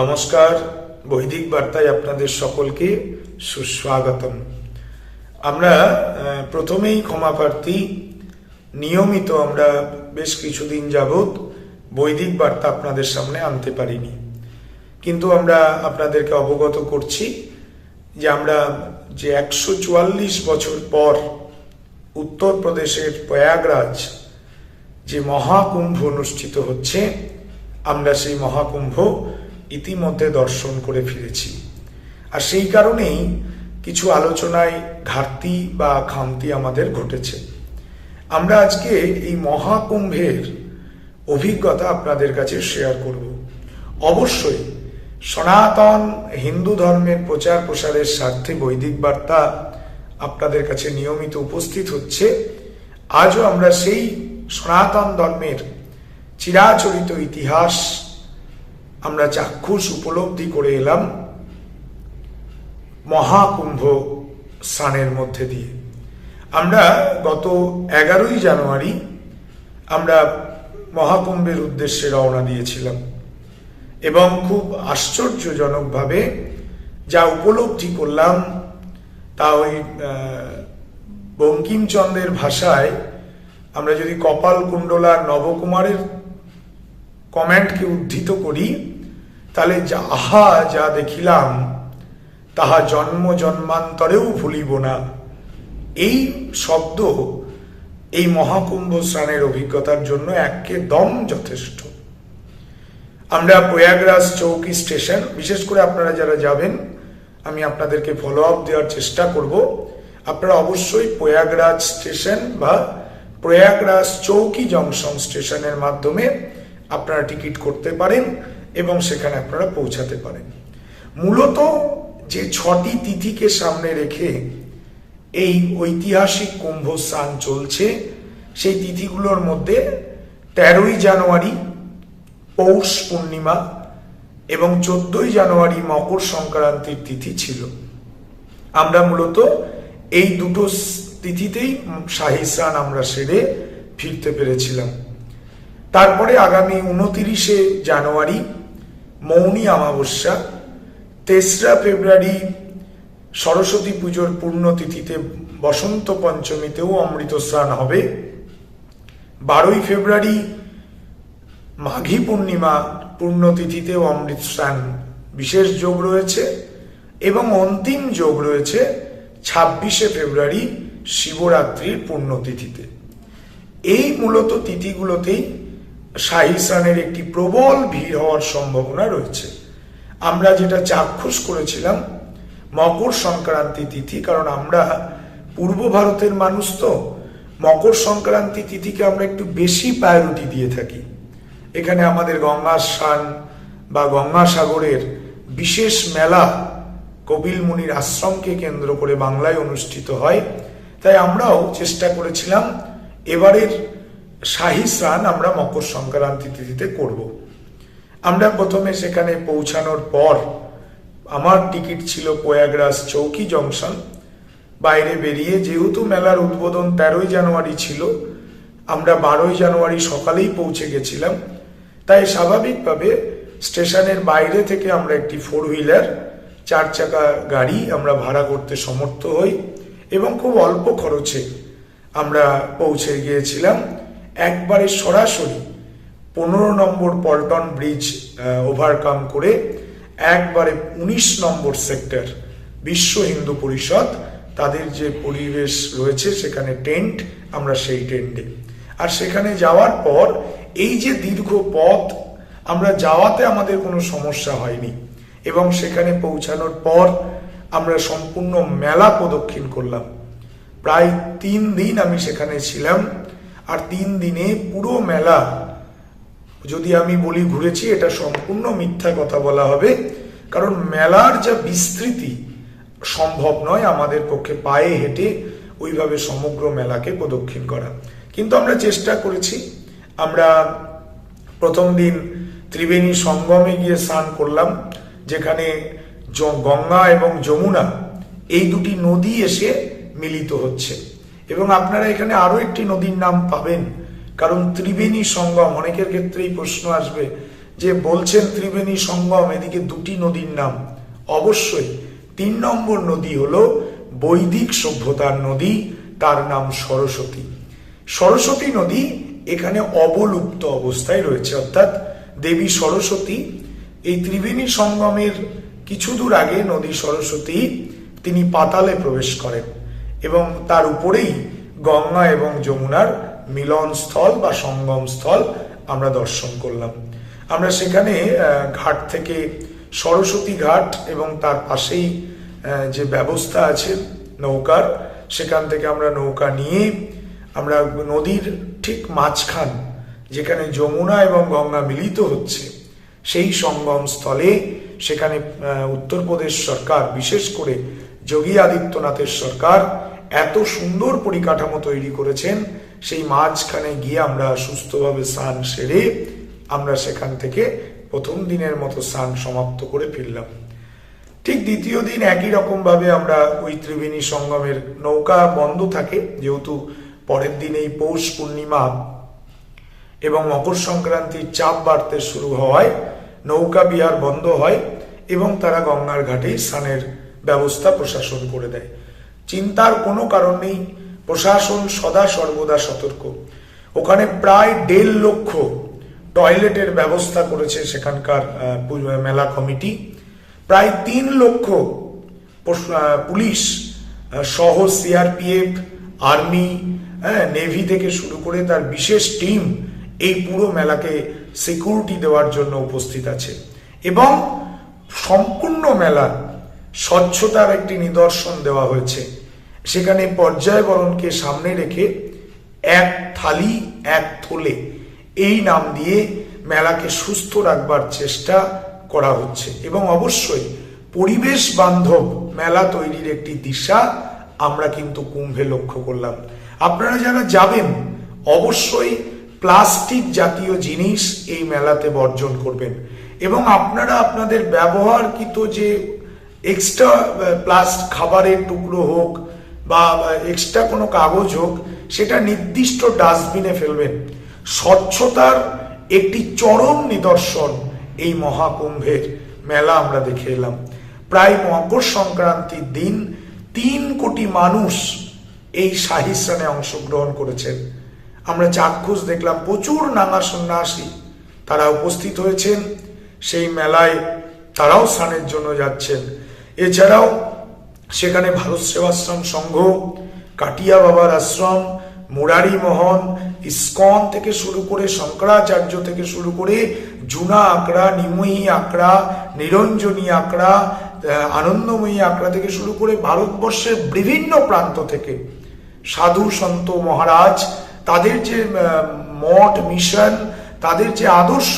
নমস্কার, বৈদিক বার্তায় আপনাদের সকলকে সুস্বাগতম। আমরা প্রথমেই ক্ষমা প্রার্থী, নিয়মিত আমরা বেশ কিছুদিন যাবৎ বৈদিক বার্তা আপনাদের সামনে আনতে পারিনি। কিন্তু আমরা আপনাদেরকে অবগত করছি যে আমরা যে একশো চুয়াল্লিশ বছর পর উত্তরপ্রদেশের প্রয়াগরাজ যে মহাকুম্ভ অনুষ্ঠিত হচ্ছে, আমরা সেই মহাকুম্ভ ইতিমধ্যে দর্শন করে ফিরেছি। আর সেই কারণেই কিছু আলোচনায় ঘাটতি বা খামতি আমাদের ঘটেছে। আমরা আজকে এই মহাকুম্ভের অভিজ্ঞতা আপনাদের কাছে শেয়ার করব। অবশ্যই, সনাতন হিন্দু ধর্মের প্রচার প্রসারের স্বার্থে বৈদিক বার্তা আপনাদের কাছে নিয়মিত উপস্থিত হচ্ছে। আজও আমরা সেই সনাতন ধর্মের চিরাচরিত ইতিহাস আমরা চাক্ষুষ উপলব্ধি করে এলাম মহাকুম্ভ স্নানের মধ্যে দিয়ে। আমরা গত এগারোই জানুয়ারি আমরা মহাকুম্ভের উদ্দেশ্যে রওনা দিয়েছিলাম এবং খুব আশ্চর্যজনকভাবে যা উপলব্ধি করলাম তা ওই বঙ্কিমচন্দ্রের ভাষায় আমরা যদি কপাল কুণ্ডলা নবকুমারের কমেন্টকে উদ্ধৃত করি তাহলে যাহা যা দেখিলাম, তাহা জন্ম জন্মান্তরেও ভুলিব না। এই শব্দ এই মহাকুম্ভ স্নানের অভিজ্ঞতার জন্য একদম যথেষ্ট। আমরা প্রয়াগরাজ চৌকি স্টেশন, বিশেষ করে আপনারা যারা যাবেন, আমি আপনাদেরকে ফলো আপ দেওয়ার চেষ্টা করব। আপনারা অবশ্যই প্রয়াগরাজ স্টেশন বা প্রয়াগরাজ চৌকি জংশন স্টেশনের মাধ্যমে আপনারা টিকিট করতে পারেন। এবং সেখানে আপনারা পৌঁছাতে পারেন। মূলত যে ছটি তিথিকে সামনে রেখে এই ঐতিহাসিক কুম্ভ স্নান চলছে, সেই তিথিগুলোর মধ্যে তেরোই জানুয়ারি পৌষ পূর্ণিমা এবং চোদ্দই জানুয়ারি মকর সংক্রান্তির তিথি ছিল। আমরা মূলত এই দুটো তিথিতেই শাহী স্নান আমরা সেরে ফিরতে পেরেছিলাম। তারপরে আগামী উনতিরিশে জানুয়ারি মৌনী অমাবস্যা, তেসরা ফেব্রুয়ারি সরস্বতী পুজোর পূর্ণতিথিতে বসন্ত পঞ্চমীতেও অমৃত স্নান হবে। বারোই ফেব্রুয়ারি মাঘী পূর্ণিমা পূর্ণতিথিতেও অমৃত স্নান বিশেষ যোগ রয়েছে এবং অন্তিম যোগ রয়েছে ছাব্বিশে ফেব্রুয়ারি শিবরাত্রির পূর্ণতিথিতে। এই মূলত তিথিগুলোতেই শাহী স্নানের একটি প্রবল ভিড় হওয়ার সম্ভাবনা রয়েছে। আমরা যেটা চাক্ষুষ করেছিলাম, মকর সংক্রান্তি তিথি, কারণ আমরা পূর্ব ভারতের মানুষ তো, মকর সংক্রান্তি তিথিকে আমরা একটু বেশি প্রায়োরিটি দিয়ে থাকি। এখানে আমাদের গঙ্গা স্নান বা গঙ্গাসাগরের বিশেষ মেলা কপিল মুনির আশ্রমকে কেন্দ্র করে বাংলায় অনুষ্ঠিত হয়। তাই আমরাও চেষ্টা করেছিলাম এবারের শাহী স্নান আমরা মকর সংক্রান্তি তিথিতে করব। আমরা প্রথমে সেখানে পৌঁছানোর পর আমার টিকিট ছিল প্রয়াগরাজ চৌকি জংশন। বাইরে বেরিয়ে যেহেতু মেলার উদ্বোধন তেরোই জানুয়ারি ছিল, আমরা বারোই জানুয়ারি সকালেই পৌঁছে গেছিলাম। তাই স্বাভাবিকভাবে স্টেশনের বাইরে থেকে আমরা একটি ফোর হুইলার চার চাকা গাড়ি আমরা ভাড়া করতে সমর্থ হই এবং খুব অল্প খরচে আমরা পৌঁছে গিয়েছিলাম। একবারে সরাসরি পনেরো নম্বর পল্টন ব্রিজ ওভারকাম করে একবারে উনিশ নম্বর সেক্টর বিশ্ব হিন্দু পরিষদ, তাদের যে পরিবেশ রয়েছে সেখানে টেন্ট আমরা সেই টেন্টে আর সেখানে যাওয়ার পর এই যে দীর্ঘ পথ, আমরা যাওয়াতে আমাদের কোনো সমস্যা হয়নি এবং সেখানে পৌঁছানোর পর আমরা সম্পূর্ণ মেলা প্রদক্ষিণ করলাম। প্রায় তিন দিন আমি সেখানে ছিলাম। আর তিন দিনে পুরো মেলা, যদি আমি বলি ঘুরেছি, এটা সম্পূর্ণ মিথ্যা কথা বলা হবে। কারণ মেলার যা বিস্তৃতি, সম্ভব নয় আমাদের পক্ষে পায়ে হেঁটে ওইভাবে সমগ্র মেলাকে প্রদক্ষিণ করা। কিন্তু আমরা চেষ্টা করেছি। আমরা প্রথম দিন ত্রিবেণী সঙ্গমে গিয়ে স্নান করলাম, যেখানে গঙ্গা এবং যমুনা, এই দুটি নদী এসে মিলিত হচ্ছে। এবং আপনারা এখানে আরও একটি নদীর নাম পাবেন, কারণ ত্রিবেণী সঙ্গম, অনেকের ক্ষেত্রেই প্রশ্ন আসবে যে বলছেন ত্রিবেণী সঙ্গম, এদিকে দুটি নদীর নাম। অবশ্যই, তিন নম্বর নদী হলো বৈদিক সভ্যতার নদী, তার নাম সরস্বতী। সরস্বতী নদী এখানে অবলুপ্ত অবস্থায় রয়েছে, অর্থাৎ দেবী সরস্বতী, এই ত্রিবেণী সঙ্গমের কিছু দূর আগে নদী সরস্বতী, তিনি পাতালে প্রবেশ করেন। এবং তার উপরেই গঙ্গা এবং যমুনার মিলনস্থল বা সঙ্গম স্থল আমরা দর্শন করলাম। আমরা সেখানে ঘাট থেকে সরস্বতী ঘাট এবং তার পাশেই যে ব্যবস্থা আছে নৌকার, সেখান থেকে আমরা নৌকা নিয়ে আমরা নদীর ঠিক মাঝখান যেখানে যমুনা এবং গঙ্গা মিলিত হচ্ছে, সেই সঙ্গম স্থলে সেখানে উত্তরপ্রদেশ সরকার, বিশেষ করে যোগী আদিত্যনাথের সরকার এত সুন্দর পরিকাঠামো তৈরি করেছেন, সেই মাঝখানে গিয়ে আমরা সুস্থভাবে স্নান সেরে আমরা সেখান থেকে প্রথম দিনের মতো স্নান সমাপ্ত করে ফিরলাম। ঠিক দ্বিতীয় দিন একই রকম ভাবে আমরা ওই ত্রিবেণী সঙ্গমের নৌকা বন্ধ থাকে, যেহেতু পরের দিন এই পৌষ পূর্ণিমা এবং মকর সংক্রান্তির চাপ বাড়তে শুরু হওয়ায় নৌকা বিহার বন্ধ হয় এবং তারা গঙ্গার ঘাটে স্নানের ব্যবস্থা প্রশাসন করে দেয়। চিন্তার কোনো কারণ নেই। প্রশাসন সদা সর্বদা সতর্ক। ওখানে প্রায় দেড় লক্ষ টয়লেটের ব্যবস্থা করেছে সেখানকার মেলা কমিটি। প্রায় তিন লক্ষ পুলিশ সহ সিআরপিএফ, আর্মি হ্যাঁ নেভি থেকে শুরু করে তার বিশেষ টিম এই পুরো মেলাকে সিকিউরিটি দেওয়ার জন্য উপস্থিত আছে। এবং সম্পূর্ণ মেলা স্বচ্ছতার একটি নিদর্শন দেওয়া হয়েছে। সেখানে পর্যায়বরণকে সামনে রেখে এক থালি, এক থলে এই নাম দিয়ে মেলাকে সুস্থ রাখবার চেষ্টা করা হচ্ছে। এবং অবশ্যই পরিবেশ বান্ধব মেলা তৈরির একটি দিশা আমরা কিন্তু কুম্ভে লক্ষ্য করলাম। আপনারা যারা যাবেন, অবশ্যই প্লাস্টিক জাতীয় জিনিস এই মেলাতে বর্জন করবেন। এবং আপনারা আপনাদের ব্যবহারকৃত যে এক্সট্রা প্লাস্ট খাবারের টুকরো হোক বা এক্সট্রা কোনো কাগজ হোক, সেটা নির্দিষ্ট ডাস্টবিনে ফেলবেন। স্বচ্ছতার একটি চরম নিদর্শন এই মহাকুম্ভের মেলা আমরা দেখে এলাম। প্রায় মকর সংক্রান্তির দিন তিন কোটি মানুষ এই শাহী স্নানে অংশগ্রহণ করেছেন। আমরা চাক্ষুষ দেখলাম, প্রচুর নানা সন্ন্যাসী তারা উপস্থিত হয়েছেন। সেই মেলায় তারাও স্নানের জন্য যাচ্ছেন। এছাড়াও সেখানে ভারত সেবাশ্রম সংঘ, কাটিয়া বাবার আশ্রম, মুরারি মোহন, ইস্কন থেকে শুরু করে শঙ্করাচার্য থেকে শুরু করে জুনা আঁকড়া, নিময়ী আঁকড়া, নিরঞ্জনী আঁকড়া আনন্দময়ী আঁকড়া থেকে শুরু করে ভারতবর্ষের বিভিন্ন প্রান্ত থেকে সাধু সন্ত মহারাজ, তাদের যে মঠ, মিশন, তাদের যে আদর্শ,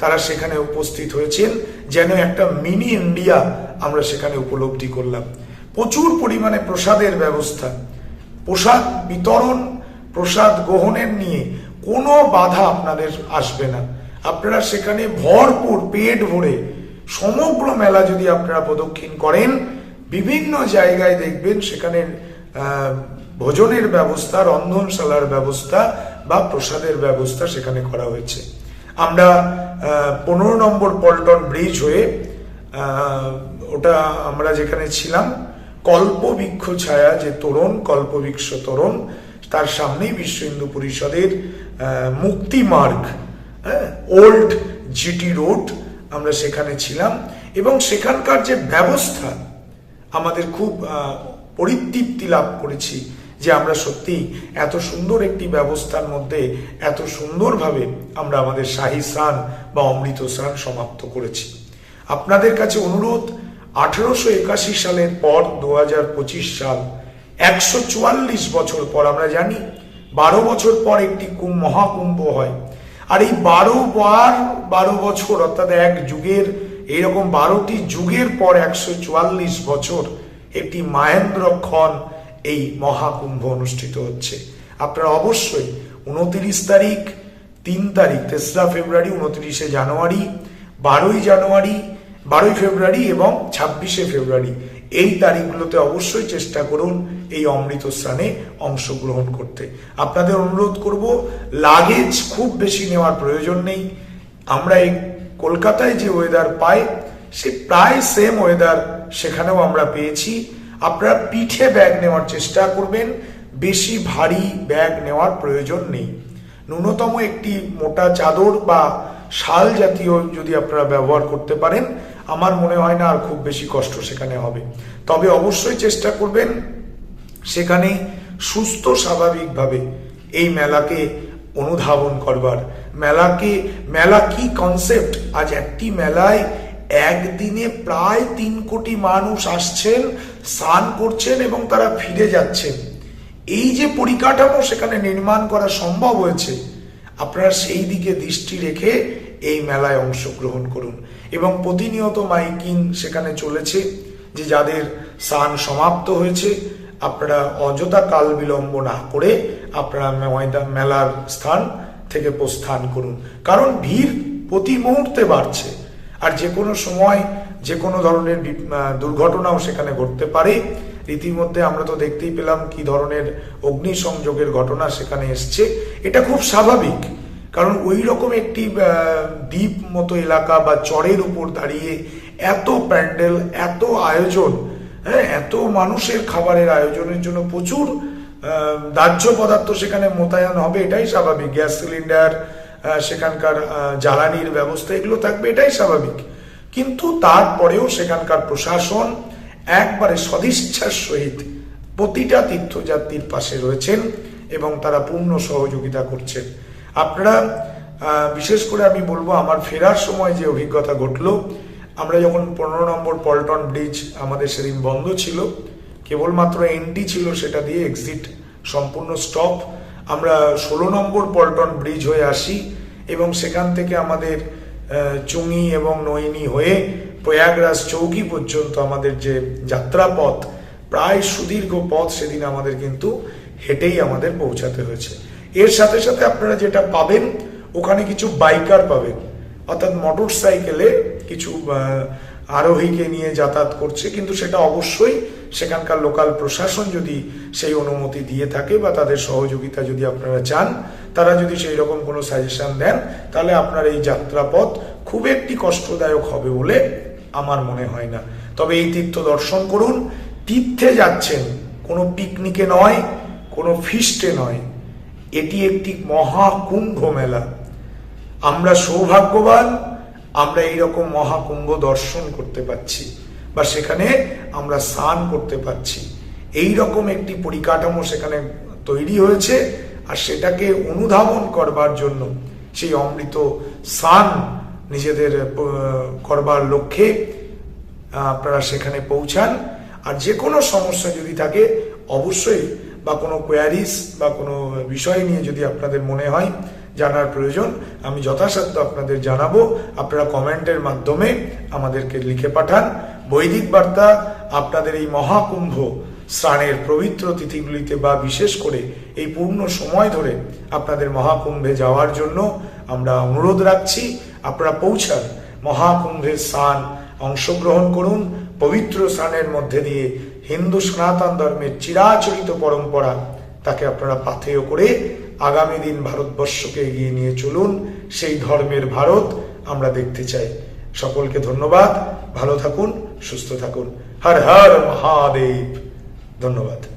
তারা সেখানে উপস্থিত হয়েছেন। যেন একটা মিনি ইন্ডিয়া আমরা সেখানে উপলব্ধি করলাম। প্রচুর পরিমাণে প্রসাদের ব্যবস্থা। প্রসাদ বিতরণ, প্রসাদ গ্রহণের নিয়ে কোনো বাধা আপনাদের আসবে না। আপনারা সেখানে ভরপুর পেট ভরে সমগ্র মেলা যদি আপনারা প্রদক্ষিণ করেন, বিভিন্ন জায়গায় দেখবেন সেখানে ভোজনের ব্যবস্থা, রন্ধনশালার ব্যবস্থা বা প্রসাদের ব্যবস্থা সেখানে করা হয়েছে। আমরা পনেরো নম্বর পল্টন ব্রিজ হয়ে ওটা আমরা যেখানে ছিলাম কল্পবৃক্ষ ছায়া যে তরুণ, কল্পবৃক্ষ তরুণ, তার সামনেই বিশ্ব হিন্দু পরিষদের মুক্তি মার্গ হ্যাঁ ওল্ড জিটি রোড আমরা সেখানে ছিলাম। এবং সেখানকার যে ব্যবস্থা, আমাদের খুব পরিতৃপ্তি লাভ করেছি যে আমরা সত্যি এত সুন্দর একটি ব্যবস্থার মধ্যে, এত সুন্দরভাবে আমরা আমাদের শাহী স্নান বা অমৃত স্নান সমাপ্ত করেছি। আপনাদের কাছে অনুরোধ আঠারোশো একাশি সালের পর দু সাল একশো চুয়াল্লিশ বছর পর আমরা জানি বারো বছর পর একটি কুম মহাকুম্ভ হয়। আর এই বারো বার বারো বছর, অর্থাৎ এক যুগের, এইরকম বারোটি যুগের পর একশো চুয়াল্লিশ বছর একটি মাহেন্দ্রক্ষণ এই মহাকুম্ভ অনুষ্ঠিত হচ্ছে। আপনারা অবশ্যই উনতিরিশ তারিখ, তিন তারিখ, তেসরা ফেব্রুয়ারি, উনত্রিশে জানুয়ারি, বারোই জানুয়ারি বারোই ফেব্রুয়ারি এবং ছাব্বিশে ফেব্রুয়ারি। এই তারিখগুলোতে অবশ্যই চেষ্টা করুন এই অমৃত স্নানে অংশগ্রহণ করতে। আপনাদের অনুরোধ করব লাগেজ খুব বেশি নেওয়ার প্রয়োজন নেই। আমরা এই কলকাতায় যে ওয়েদার পাই, সে প্রায় সেম ওয়েদার সেখানেও আমরা পেয়েছি। আপনারা পিঠে ব্যাগ নেওয়ার চেষ্টা করবেন, বেশি ভারী ব্যাগ নেওয়ার প্রয়োজন নেই। ন্যূনতম একটি মোটা চাদর বা শাল জাতীয় যদি আপনারা ব্যবহার করতে পারেন আমার মনে হয় না আর খুব বেশি কষ্ট সেখানে হবে। তবে অবশ্যই চেষ্টা করবেন সেখানে সুস্থ স্বাভাবিকভাবে এই মেলাকে অনুধাবন করবার। মেলাকে, মেলা কি কনসেপ্ট আজ একটি মেলায় একদিনে প্রায় তিন কোটি মানুষ আসছেন, স্নান করছেন এবং তারা ফিরে যাচ্ছেন। এই যে পরিকাঠামো সেখানে নির্মাণ করা সম্ভব হয়েছে, আপনারা সেই দিকে দৃষ্টি রেখে এই মেলায় অংশগ্রহণ করুন। এবং প্রতিনিয়ত মাইকিং সেখানে চলেছে, যে যাদের স্নান সমাপ্ত হয়েছে, আপনারা অযথা কাল বিলম্ব না করে আপনারা ময়দান মেলার স্থান থেকে প্রস্থান করুন। কারণ ভিড় প্রতি মুহূর্তে বাড়ছে, আর যে কোনো সময় যে কোনো ধরনের দুর্ঘটনাও সেখানে ঘটতে পারে। রীতিমধ্যে আমরা তো দেখতেই পেলাম কি ধরনের অগ্নিসংযোগের ঘটনা সেখানে এসছে। এটা খুব স্বাভাবিক কারণ ওই রকম একটি দ্বীপ মতো এলাকা বা চরের উপর দাঁড়িয়ে এত প্যান্ডেল, এত আয়োজন হ্যাঁ এত মানুষের খাবারের আয়োজনের জন্য প্রচুর দাহ্য পদার্থ সেখানে মোতায়েন হবে, এটাই স্বাভাবিক। গ্যাস সিলিন্ডার সেখানকার জ্বালানির ব্যবস্থা, এগুলো থাকবে, এটাই স্বাভাবিক। কিন্তু তারপরেও সেখানকার প্রশাসন একবারে সদিচ্ছার সহিত প্রতিটা তীর্থযাত্রীর পাশে রয়েছেন এবং তারা পূর্ণ সহযোগিতা করছেন। আপনারা বিশেষ করে আমি বলব আমার ফেরার সময় যে অভিজ্ঞতা ঘটলো, আমরা যখন পনেরো নম্বর পল্টন ব্রিজ আমাদের সেদিন বন্ধ ছিল, কেবলমাত্র এন্ট্রি ছিল সেটা দিয়ে এক্সিট সম্পূর্ণ স্টপ আমরা ষোলো নম্বর পল্টন ব্রিজ হয়ে আসি এবং সেখান থেকে আমাদের চুঙি এবং নৈনি হয়ে প্রয়াগরাজ চৌকি পর্যন্ত আমাদের যে যাত্রাপথ, প্রায় সুদীর্ঘ পথ সেদিন আমাদের কিন্তু হেঁটেই আমাদের পৌঁছাতে হয়েছে। এর সাথে সাথে আপনারা যেটা পাবেন, ওখানে কিছু বাইকার পাবেন। অর্থাৎ মোটর সাইকেলে কিছু আরোহীকে নিয়ে যাতায়াত করছে, কিন্তু সেটা অবশ্যই সেখানকার লোকাল প্রশাসন যদি সেই অনুমতি দিয়ে থাকে বা তাদের সহযোগিতা যদি আপনারা চান, তারা যদি সেই রকম কোনো সাজেশন দেন, তাহলে আপনার এই যাত্রাপথ খুব একটি কষ্টদায়ক হবে বলে আমার মনে হয় না। তবে এই তীর্থ দর্শন করুন। তীর্থে যাচ্ছেন, কোনো পিকনিকে নয়, কোনো ফিস্টে নয়। এটি একটি মহাকুম্ভ মেলা আমরা সৌভাগ্যবান, আমরা এইরকম মহাকুম্ভ দর্শন করতে পাচ্ছি বা সেখানে আমরা স্নান করতে পাচ্ছি। এই রকম একটি পরিকাঠামো সেখানে তৈরি হয়েছে আর সেটাকে অনুধাবন করবার জন্য সেই অমৃত স্নান নিজেদের করবার লক্ষ্যে আপনারা সেখানে পৌঁছান। আর যে কোনো সমস্যা যদি থাকে, অবশ্যই বা কোনো কোয়ারিস বা কোনো বিষয় নিয়ে যদি আপনাদের মনে হয় জানার প্রয়োজন, আমি যথাসাধ্য আপনাদের জানাব। আপনারা কমেন্টের মাধ্যমে আমাদেরকে লিখে পাঠান। বৈদিক বার্তা আপনাদের এই মহাকুম্ভ স্নানের পবিত্র তিথিগুলিতে বা বিশেষ করে এই পূর্ণ সময় ধরে আপনাদের মহাকুম্ভে যাওয়ার জন্য আমরা অনুরোধ রাখছি। আপনারা পৌঁছান, মহাকুম্ভের স্নান অংশগ্রহণ করুন, পবিত্র স্নানের মধ্যে দিয়ে হিন্দু সনাতন ধর্মের চিরাচরিত পরম্পরা তাকে আপনারা পাথেয় করে আগামী দিন ভারতবর্ষকে এগিয়ে নিয়ে চলুন। সেই ধর্মের ভারত আমরা দেখতে চাই। সকলকে ধন্যবাদ। ভালো থাকুন, সুস্থ থাকুন। হর হর মহাদেব। ধন্যবাদ।